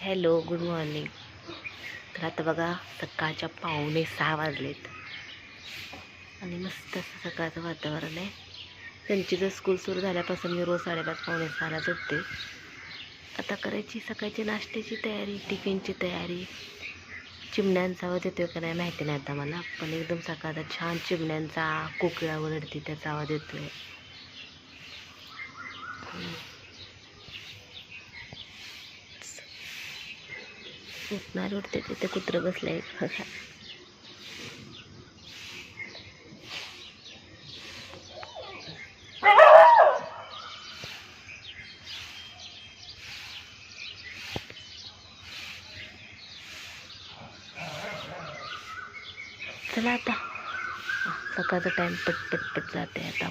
Hello good morning. तर आता बघा सकाळच्या पाहुणे सहा वाजलेत. आणि मस्त असं सकाळचं वातावरण आहे. त्यांची जर स्कूल सुरू झाल्यापासून मी रोज साडेपाच पाहुणे सहाला झोपते. आता करायची सकाळची नाश्त्याची तयारी टिफिनची तयारी. चिमण्यांचा आवाज येतोय का नाही माहिती नाही आता मला पण एकदम सकाळचा छान चिमण्यांचा कोकिळा वरडती त्याचा आवाज येतोय. उठणार उठते तिथे कुत्रं बसलंय बघा. चला आता. सकाळचा टाईम पटपटपट पट जाते आता.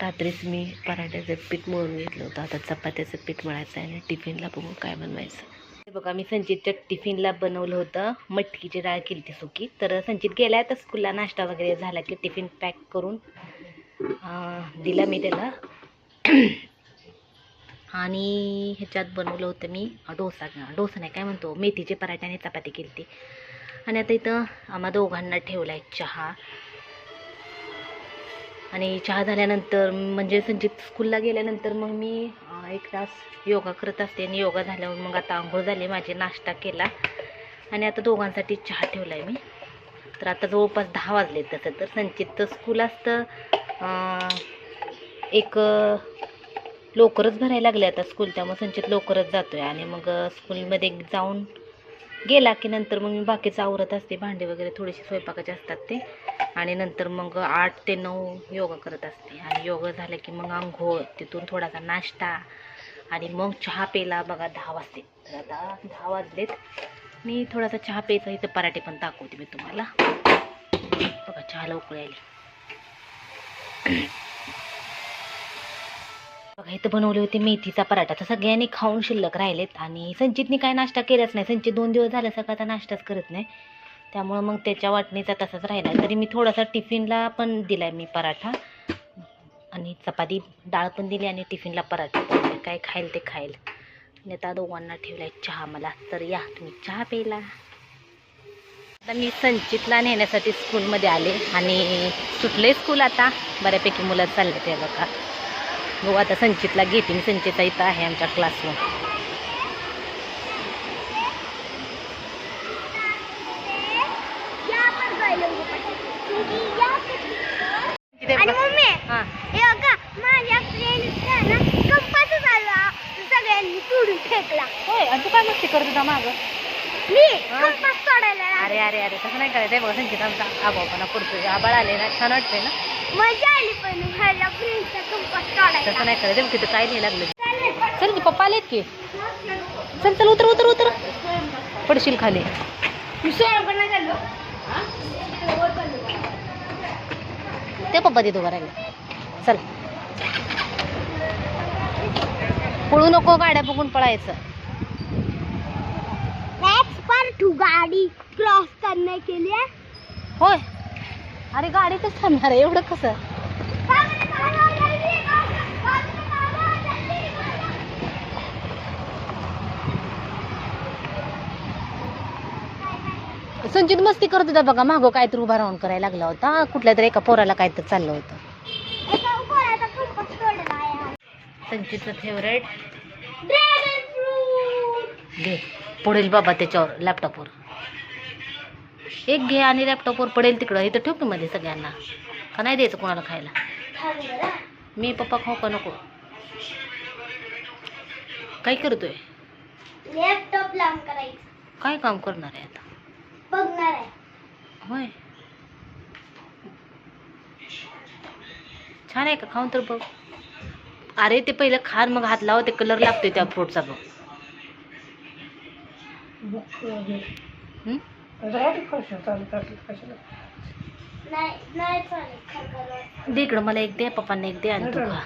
रात्रीच मी पराठ्याचं पीठ मळून घेतलं होतं. आता चपात्याचं पीठ मळायचं आहे आणि टिफिनला बघू काय बनवायचं. बघा मी संचितच्या टिफिनला बनवलं होतं. मटकीची डाळ केली ती सुकी. तर संचित गेला तर स्कूलला. नाश्ता वगैरे झाला की टिफिन पॅक करून दिला मी त्याला. आणि ह्याच्यात बनवलं होतं मी डोसा. डोसा नाही काय म्हणतो? मेथीचे पराठे आणि चपाती केली ती आणि आता इथं आम्हा दोघांना ठेवला आहे चहा. आणि चहा झाल्यानंतर म्हणजे संचित स्कूलला गेल्यानंतर मग मी एक तास योगा करत असते आणि योगा झाल्यावर मग आता आंघोळ झाली माझी नाश्ता केला. आणि आता दोघांसाठी चहा ठेवला आहे मी. तर आता जवळपास दहा वाजले तसं तर. संचितचं स्कूल असतं एक लवकरच भरायला लागले आता स्कूल त्यामुळे संचित लवकरच जातो आहे आणि मग स्कूलमध्ये जाऊन गेला की नंतर मग मी बाकीचं आवरत असते. भांडे वगैरे थोडेसे स्वयंपाकाचे असतात ते. आणि नंतर मग आठ ते नऊ योगा करत असते. आणि योगा झालं की मग आंघोळ तिथून थोडासा नाश्ता आणि मग चहा प्यायला बघा दहा वाजते तर आता दहा वाजलेत. मी थोडासा चहा प्यायचा इथं पराठे पण दाखवते मी तुम्हाला. बघा चहाला उकळी आली बघा इथं बनवले होते मेथीचा पराठा. तर सगळ्यांनी खाऊन शिल्लक राहिलेत. आणि संचितनी काय नाश्ता केलाच नाही. संचित दोन दिवस झाले सकाळचा नाश्ताच करत नाही. त्यामुळं मग त्याच्या वाटणीचा तसाच राहिला तरी मी थोडासा टिफिनला पण दिला मी पराठा. आणि चपाती डाळ पण दिली आणि टिफिनला पराठा. पण काय खाईल ते खाईल. आणि आता दोघांना आहे चहा मला. तर या तुम्ही चहा प्यायला. आता मी संचितला नेण्यासाठी स्कूलमध्ये आले. आणि सुटले स्कूल आता. बऱ्यापैकी मुलं चालले ते बघा. बघू आता संचितला घेते. मी संचिता इथं आहे आमच्या क्लासवर आणि मम्मी हां. बघा माझ्या फ्रेंडचा ना कंपास आला सगळ्यांनी तोडून फेकला. होय आणि तू काय मस्ती करत होता मागं? मी? कंपास तोडायला. अरे अरे अरे तसं नाही करायचं. बघा संचित आमचा आगाऊपणा पडतोय आबाळ आले ना छान वाटतंय ना? मजा आली पण माझ्या फ्रेंडचा कंपास तसं तोडायला. नाही करायचं. तिथं काय नाही लागलं. चल की पप्पा आलेत की. चल चल उतर उतर उतर. पडशील खाली. मी पण नाही. ते पप्पा तिथं उभा राहिले चल. पळू नको गाड्या बघून पळायचं. पर गाड़ी क्रॉस करने के लिए. होय. अरे गाडीतच थांबणार आहे एवढं कसं? संचित मस्ती करत होता बघा मागं काहीतरी उभा राहून करायला लागला होता. कुठल्या तरी एका पोराला काहीतरी चाललं होतं. संचितचं फेवरेट. घे. पडेल बाबा त्याच्यावर लॅपटॉपवर एक घे आणि लॅपटॉपवर पडेल तिकडं. इथं ठेव की मध्ये सगळ्यांना. का नाही द्यायचं कोणाला खायला. मी पप्पा खाऊ का नको? काय करतोय? लॅपटॉप लांब करायचं. काय काम करणार आहे आता? बघणार आहे. होय. छान आहे का? खाऊन तर बघ. अरे ते पहिलं खान मग हात लाव ते कलर लागतोय त्या फ्रूटचा बघ. हं? नाही दे इकडं मला एक दे पप्पांना एक दे आणि तू खा.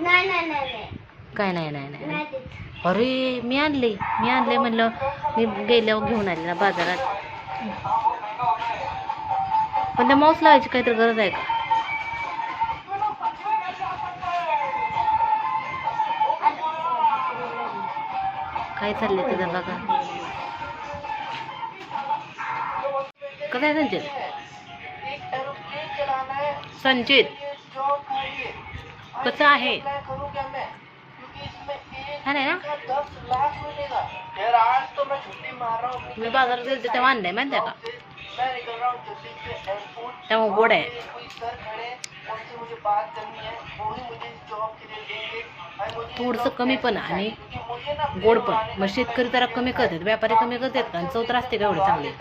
नाही नाही नाही. काय नाही नाही नाही. अरे मी आणले. मी आणले म्हणलं मी गेल्यावर घेऊन आले ना बाजारात. पण त्या माऊस लावायची काहीतरी गरज आहे का? काय चाललंय तुझं बघा. कसं आहे संचित? संचित कसं आहे? छान आहे ना? मी बाजारात गेले तेव्हा आणलंय माहिती आहे का? तेव्हा गोड आहे. थोडंसं कमी पण आणि गोड पण. मग शेतकरी जरा कमी करतात व्यापारी कमी करतात का आणि चव असते का एवढे चांगले?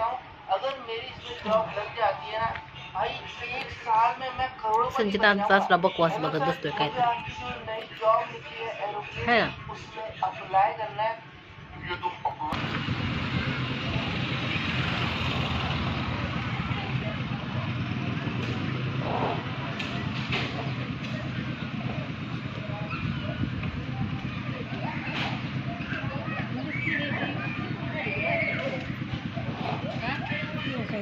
संचित आमचा असला बकवास बघत बसतोय काय है ना?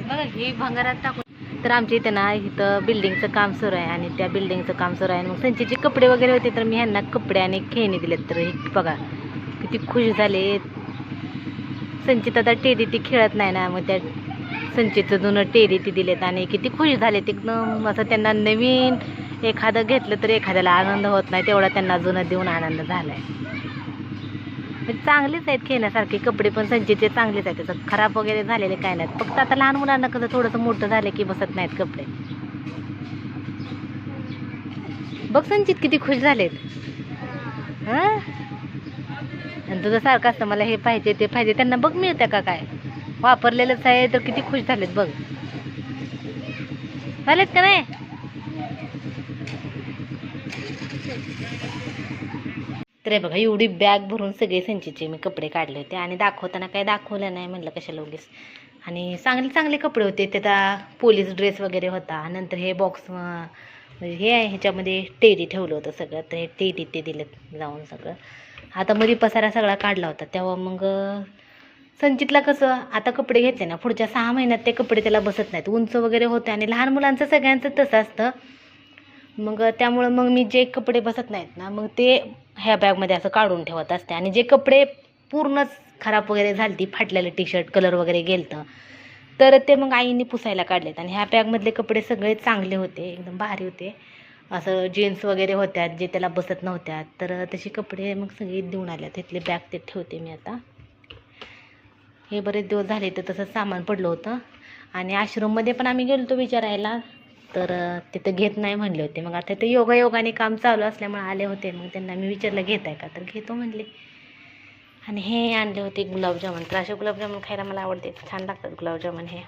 बघा हे भंगारात टाकून तर आमच्या इथे ना इथं बिल्डिंगचं काम सुरू आहे आणि त्या बिल्डिंगचं काम सुरू आहे. मग संचितचे कपडे वगैरे होते तर मी ह्यांना कपडे आणि खेळणी दिलेत. तर हे बघा किती खुश झाले. संचित आता टेडी ती खेळत नाही ना मग त्या संचितचं जुनं टेडी ती दिलेत आणि किती खुश झाले एकदम. असं त्यांना नवीन एखादं घेतलं तर एखाद्याला आनंद होत नाही तेवढा त्यांना जुनं देऊन आनंद झाला आहे म्हणजे चांगलेच आहेत खेळण्यासारखे कपडे पण संचितचे चांगलेच आहेत. त्याचं खराब वगैरे झालेले काय नाहीत. फक्त आता लहान मुलांना कसं थोडंसं मोठं झालं की बसत नाहीत कपडे. बघ संचित किती खुश झालेत. हां? आणि तुझं सारखं असतं मला हे पाहिजे ते पाहिजे त्यांना बघ मिळतं का काय? वापरलेलंच आहे तर किती खुश झालेत बघ. झालेत का नाही? तर बघा एवढी बॅग भरून सगळे संचीचे मी कपडे काढले होते आणि दाखवताना काय दाखवलं नाही म्हणलं कशाला उगीच. आणि चांगले चांगले कपडे होते. त्याचा पोलीस ड्रेस वगैरे होता. नंतर हे बॉक्स म्हणजे हे आहे ह्याच्यामध्ये टेडी ठेवलं होतं सगळं. तर हे टेडी ते दिलं जाऊन सगळं. आता मरी पसारा सगळा काढला होता. तेव्हा मग संचितला कसं आता कपडे घेतले ना. पुढच्या सहा महिन्यात ते कपडे त्याला बसत नाहीत. उंच वगैरे होते. आणि लहान मुलांचं सगळ्यांचं तसं असतं. मग त्यामुळं मग मी जे कपडे बसत नाहीत ना मग ते ह्या बॅगमध्ये असं काढून ठेवत असते. आणि जे कपडे पूर्णच खराब वगैरे झाली फाटलेले फाटलेलं टी शर्ट कलर वगैरे गेलतं तर ते मग आईने पुसायला काढलेत. आणि ह्या बॅगमधले कपडे सगळे चांगले होते एकदम भारी होते. असं जीन्स वगैरे होत्या जे त्याला बसत नव्हत्या तर तसे कपडे मग सगळे देऊन आल्या तिथले बॅग ते ठेवते मी आता. हे बरेच दिवस झाले तर तसं सामान पडलं होतं. आणि आश्रममध्ये पण आम्ही गेलो होतो विचारायला. तर तिथं घेत नाही म्हणले होते. मग आता ते योगा योगाने काम चालू असल्यामुळे आले होते. मग त्यांना मी विचारलं घेत आहे का? तर घेतो म्हणले. आणि हे आणले होते गुलाबजामुन तर असे गुलाबजामुन खायला मला आवडते. छान लागतात गुलाबजामुन हे.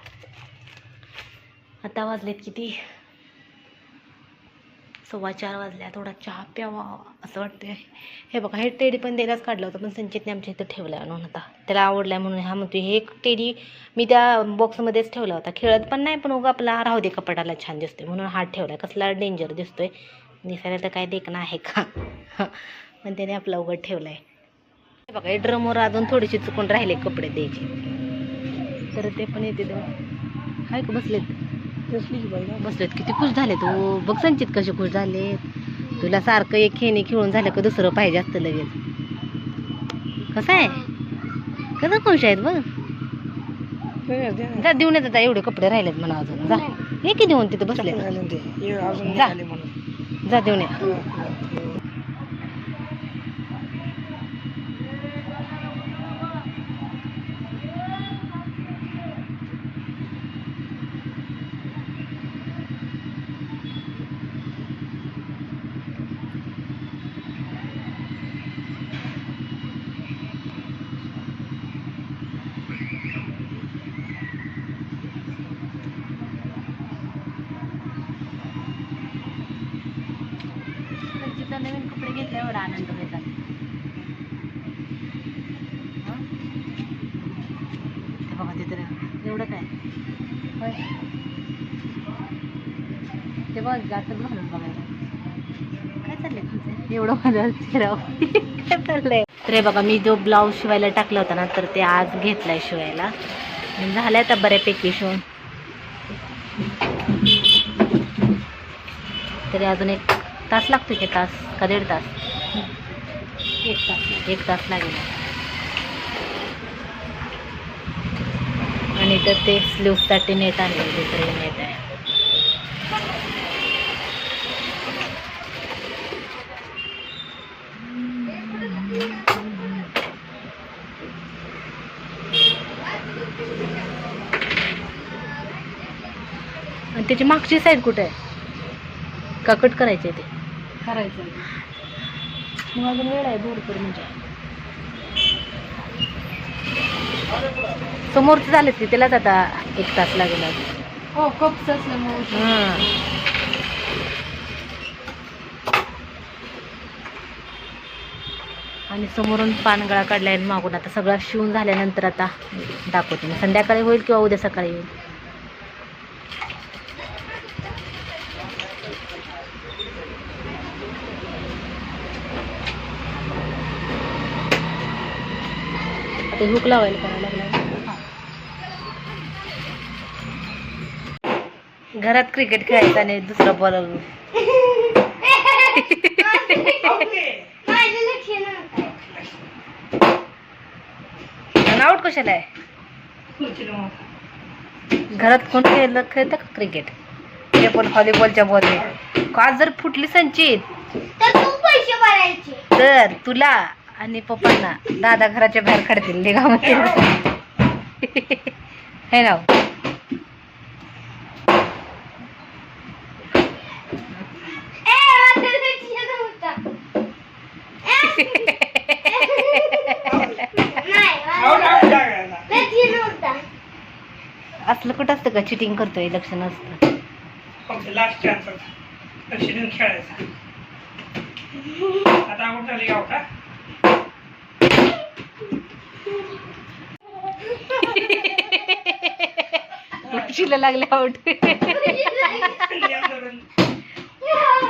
आता वाजलेत किती? सव्वा चार वाजल्या. थोडा चहा प्यावा असं वाटतंय. हे बघा हे टेडी पण द्यायलाच काढलं होतं पण संचितने आमच्या इथं ठेवलं आहे म्हणून आता. त्याला आवडलाय म्हणून हा म्हणतो हे एक टेडी मी त्या बॉक्समध्येच ठेवला होता. खेळत पण नाही पण उगा आपला राहू दे कपाटाला छान दिसतोय. म्हणून हात ठेवला कसला डेंजर दिसतोय. दिसायला तर काय देखणं आहे का? पण त्याने आपला उघड ठेवलाय. हे बघा हे ड्रमवर अजून थोडीशी चुकून राहिले कपडे द्यायचे. तर ते पण येते हाय का बसलेत? बसलेत. किती खुश झाले तू बघ संचित कसे खुश झाले तुला सारखं एक खेळणी खेळून झालं का दुसरं पाहिजे असतं लगेच. कसं आहे? कसं खुश आहेत बघ. जा देऊन येतात एवढे कपडे राहिलेत म्हणा अजून. जा. हे की देऊन तिथं बसले जा. जा देऊन ये. मग बघायला. एवढं माझं बघा मी जो ब्लाऊज शिवायला टाकला होता ना तर ते आज घेतलाय शिवायला. झालंय तर बऱ्यापैकी शिवून. तरी अजून एक तास लागतो की तास? का दीड तास? एक तास. एक तास लागेल. आणि तर ते स्लीवसाठी नेट आणले दुसरे नेट आहे. त्याची मागची साईड कुठे आहे? का कट करायचे ते? करायचं मग अजून वेळ आहे भरपूर म्हणजे. समोरच झालं की त्यालाच आता एक तास लागेल. हो असल्यामुळे. हां. आणि समोरून पानगळा काढलाय आणि मागून आता सगळं शिवून झाल्यानंतर आता दाखवते. मी संध्याकाळी होईल किंवा उद्या सकाळी होईल? आता हुक लावायला करायला लागला घरात क्रिकेट खेळायचं आणि दुसरा बॉल आउट कशाला आहे? घरात कोण खेळलं खेळतं का क्रिकेट ते पण व्हॉलीबॉलच्या बॉलने का जर फुटली संचित? तर तू पैसे भरायचे. तर तुला आणि पप्पांना दादा घराच्या बाहेर काढतील निघामध्ये है ना लक्ष नव्हतं असलं कुठं असतं का? चिटिंग करतोय लक्ष नसतं. लास्ट चान्स लक्ष देऊन खेळायचा. आता आपशीला लागले आउट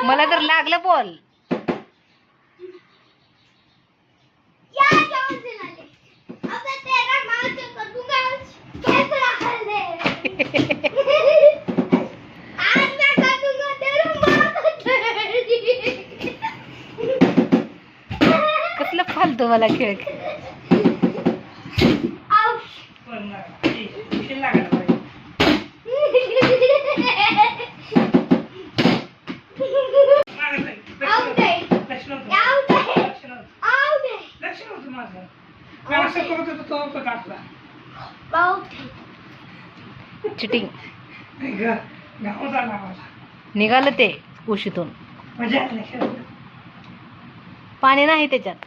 मला तर लागलं बोल. कसलं फालतो मला खेळ तेरा मार्च कर दूंगा कैसे रखल दे आज मैं कर दूंगा तेरा मार्च कसलं फालतू मला खेळ आउट पण नाही. उशीर लागला पाहिजे मागं जाईल. लक्ष आउट आहे नव्हतं. लक्ष नव्हतं. आउट आहे लक्ष नव्हतं. आउट आहे लक्ष नव्हतं माझं मी असं करत होतो तो होता टाकला आउट चिटिंग निघालं ते उशीतून. पाणी नाही त्याच्यात.